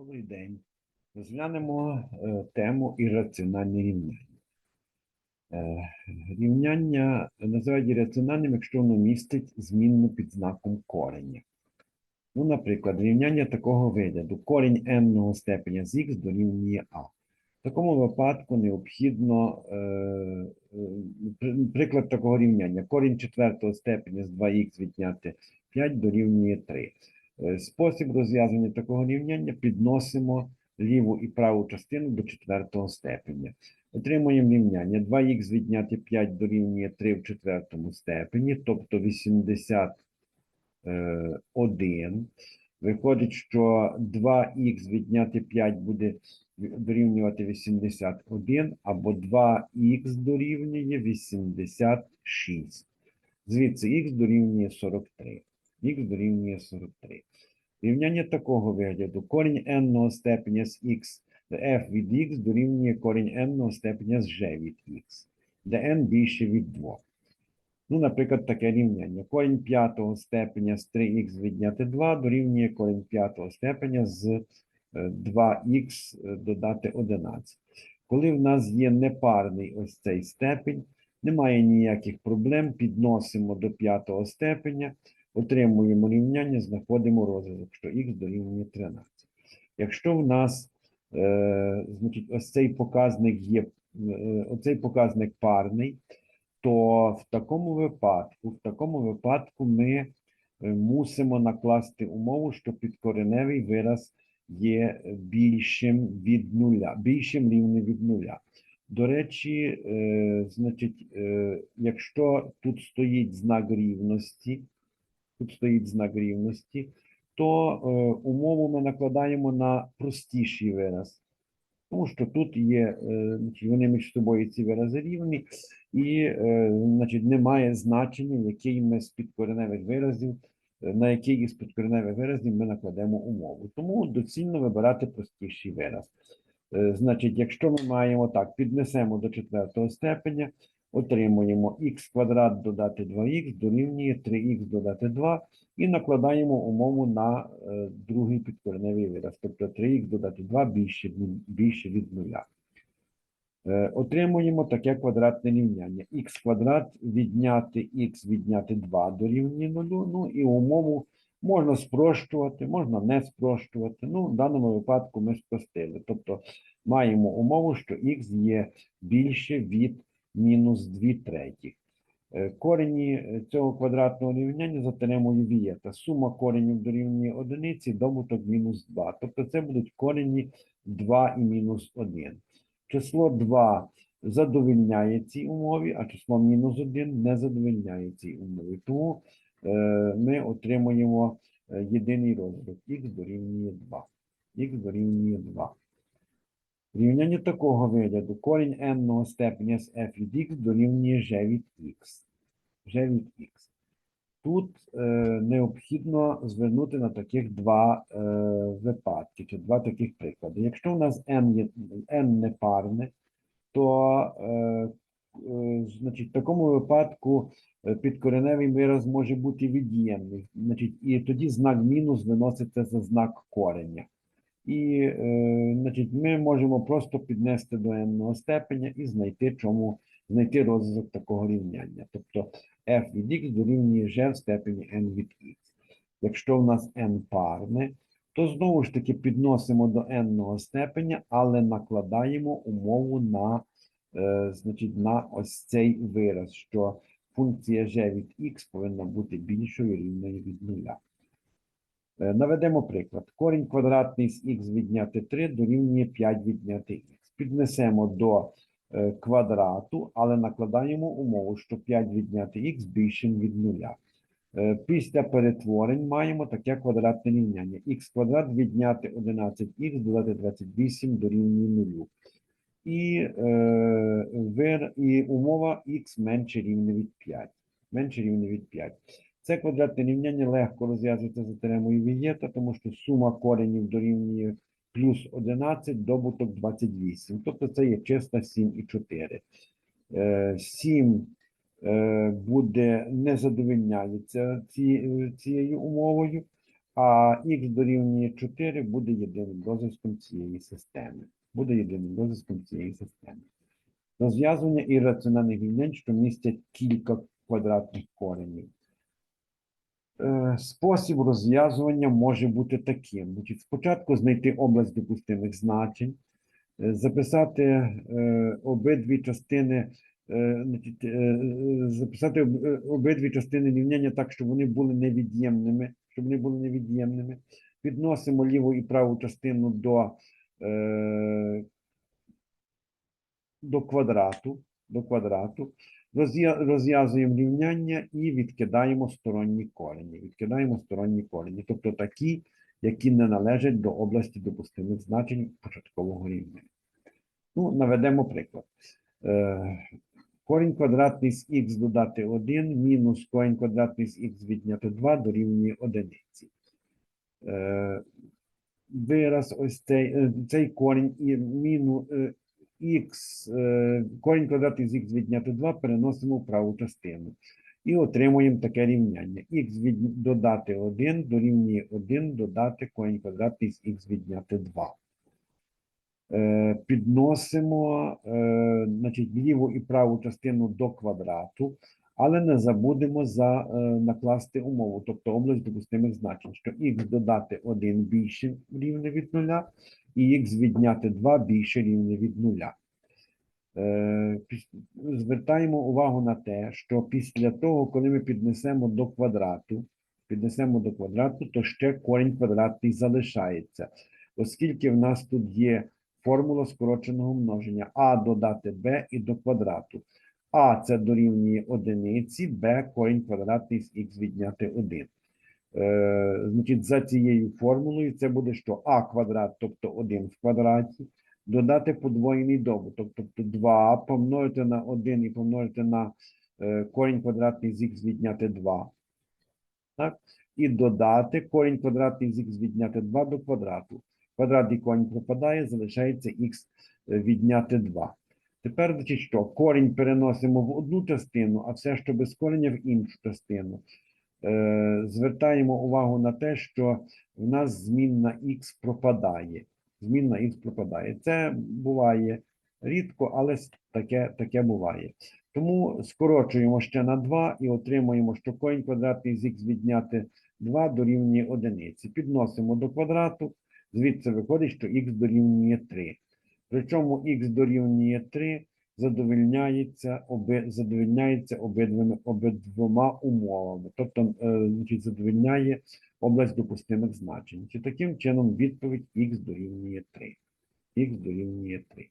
Добрий день. Розглянемо е, тему ірраціональні рівняння. Е, рівняння називають ірраціональним, якщо воно містить змінну під знаком кореня. Ну, наприклад, рівняння такого вигляду. Корінь n степеня з х дорівнює а. В такому випадку необхідно е, е, приклад такого рівняння. Корінь четвертого степеня з 2х відняти 5 дорівнює 3. Е, Спосіб розв'язання такого рівняння підносимо ліву і праву частину до четвертого степеня. Отримуємо рівняння 2х відняти 5 дорівнює 3 в четвертому степені, тобто 81. Виходить, що 2х відняти 5 буде дорівнювати 81, або 2х дорівнює 86. Звідси х дорівнює 43. Х дорівнює 43. Рівняння такого вигляду. Корінь n степеня з х, де f від х дорівнює корінь n степеня з g від х, де n більше від 2. Ну, наприклад, таке рівняння. Корінь п'ятого степеня з 3х відняти 2 дорівнює корінь п'ятого степеня з е, 2х е, додати 11. Коли в нас є непарний ось цей степень, немає ніяких проблем, підносимо до п'ятого степеня, отримуємо рівняння, знаходимо розв'язок, що х дорівнює 13. Якщо в нас е, значить, ось цей показник є, е, оцей показник парний, то в такому випадку, в такому випадку ми е, мусимо накласти умову, що підкореневий вираз є більшим від нуля, більшим рівнем від нуля. До речі, е, значить, е, якщо тут стоїть знак рівності, тут стоїть знак рівності, то е, умову ми накладаємо на простіший вираз. Тому що тут є, е, вони між собою ці вирази рівні, і е, значить, немає значення, який ми з підкореневих виразів, е, на який із підкореневих виразів ми накладемо умову. Тому доцільно вибирати простіший вираз. Е, Значить, якщо ми маємо так, піднесемо до четвертого степеня, отримуємо х квадрат додати 2х дорівнює 3х додати 2 і накладаємо умову на е, другий підкореневий вираз, тобто 3х додати 2 більше, більше від нуля. Е, Отримуємо таке квадратне рівняння. х квадрат відняти х відняти 2 дорівнює 0. Ну і умову можна спрощувати, можна не спрощувати. Ну, в даному випадку ми спростили. Тобто маємо умову, що х є більше від мінус 2 третіх. Е, Корені е, цього квадратного рівняння за теоремою Вієта. Сума коренів дорівнює одиниці, добуток мінус 2. Тобто це будуть корені 2 і мінус 1. Число 2 задовольняє цій умові, а число мінус 1 не задовольняє цій умові. Тому е, ми отримуємо єдиний розвиток. х дорівнює 2. х дорівнює 2. Рівняння такого вигляду. Корінь n степеня з f від х дорівнює g від x. g від x. Тут е, необхідно звернути на таких два е, випадки, чи два таких приклади. Якщо у нас n, є, n непарне, то е, е, значить, в такому випадку е, підкореневий вираз може бути від'ємний. Значить, і тоді знак мінус виноситься за знак кореня. І е, значить, ми можемо просто піднести до n степеня і знайти, чому знайти розв'язок такого рівняння. Тобто f від x дорівнює g в степені n від x. Якщо в нас n парне, то знову ж таки підносимо до n степеня, але накладаємо умову на, е, значить, на ось цей вираз, що функція g від x повинна бути більшою рівною від нуля. Е, Наведемо приклад. Корінь квадратний з х відняти 3 дорівнює 5 відняти х. Піднесемо до е, квадрату, але накладаємо умову, що 5 відняти х більшим від нуля. Е, Після перетворень маємо таке квадратне рівняння. х квадрат відняти 11х додати 28 дорівнює 0. І, е, і умова х менше рівне від 5. Менше рівне від 5. Це квадратне рівняння легко розв'язується за теоремою Вієта, тому що сума коренів дорівнює плюс 11, добуток 28. Тобто це є чиста 7 і 4. Е, 7 е, буде не задовольняється е, цією умовою, а х дорівнює 4 буде єдиним розв'язком цієї системи. Буде єдиним розв'язком цієї системи. Розв'язування ірраціональних рівнянь, що містять кілька квадратних коренів. Е, Спосіб розв'язування може бути таким. Значить, спочатку знайти область допустимих значень, е, записати е, обидві частини, записати обидві частини рівняння так, щоб вони були невід'ємними, щоб вони були невід'ємними. Підносимо ліву і праву частину до, до квадрату, до квадрату. Розв'я- Розв'язуємо рівняння і відкидаємо сторонні корені. Відкидаємо сторонні корені, тобто такі, які не належать до області допустимих значень початкового рівня. Ну, наведемо приклад. Е, корінь квадратний з х додати 1, мінус корінь квадратний з х відняти 2 дорівнює одиниці. Е, вираз ось цей, е, цей корінь і міну е, х, е, корінь квадратний з х відняти 2 переносимо в праву частину. І отримуємо таке рівняння. х від, додати 1 дорівнює 1 додати корінь квадратний з х відняти 2. Е, підносимо е, значить, ліву і праву частину до квадрату, але не забудемо за, е, накласти умову, тобто область допустимих значень, що х додати 1 більше рівне від нуля, і х відняти 2 більше рівне від нуля. Е, Звертаємо увагу на те, що після того, коли ми піднесемо до квадрату, піднесемо до квадрату, то ще корінь квадратний залишається, оскільки в нас тут є формула скороченого множення а додати b і до квадрату. А це дорівнює одиниці, b корінь квадратний з х відняти 1. Е, значить, за цією формулою це буде що а квадрат, тобто 1 в квадраті, додати подвоєний добуток, тобто 2 помножити на 1 і помножити на е, корінь квадратний з х відняти 2. Так? І додати корінь квадратний з х відняти 2 до квадрату. Квадрат і корінь пропадає, залишається х відняти 2. Тепер, значить, що? Корінь переносимо в одну частину, а все, що без кореня в іншу частину. Е, звертаємо увагу на те, що в нас змінна х пропадає. Змінна х пропадає. Це буває рідко, але таке, таке буває. Тому скорочуємо ще на 2 і отримуємо, що корінь квадратний з х відняти 2 дорівнює одиниці. Підносимо до квадрату, звідси виходить, що х дорівнює 3. Причому х дорівнює 3 задовольняється, оби, задовольняється обидвими, обидвома умовами, тобто е, значить, задовольняє область допустимих значень. Чи таким чином відповідь х дорівнює 3. х дорівнює 3.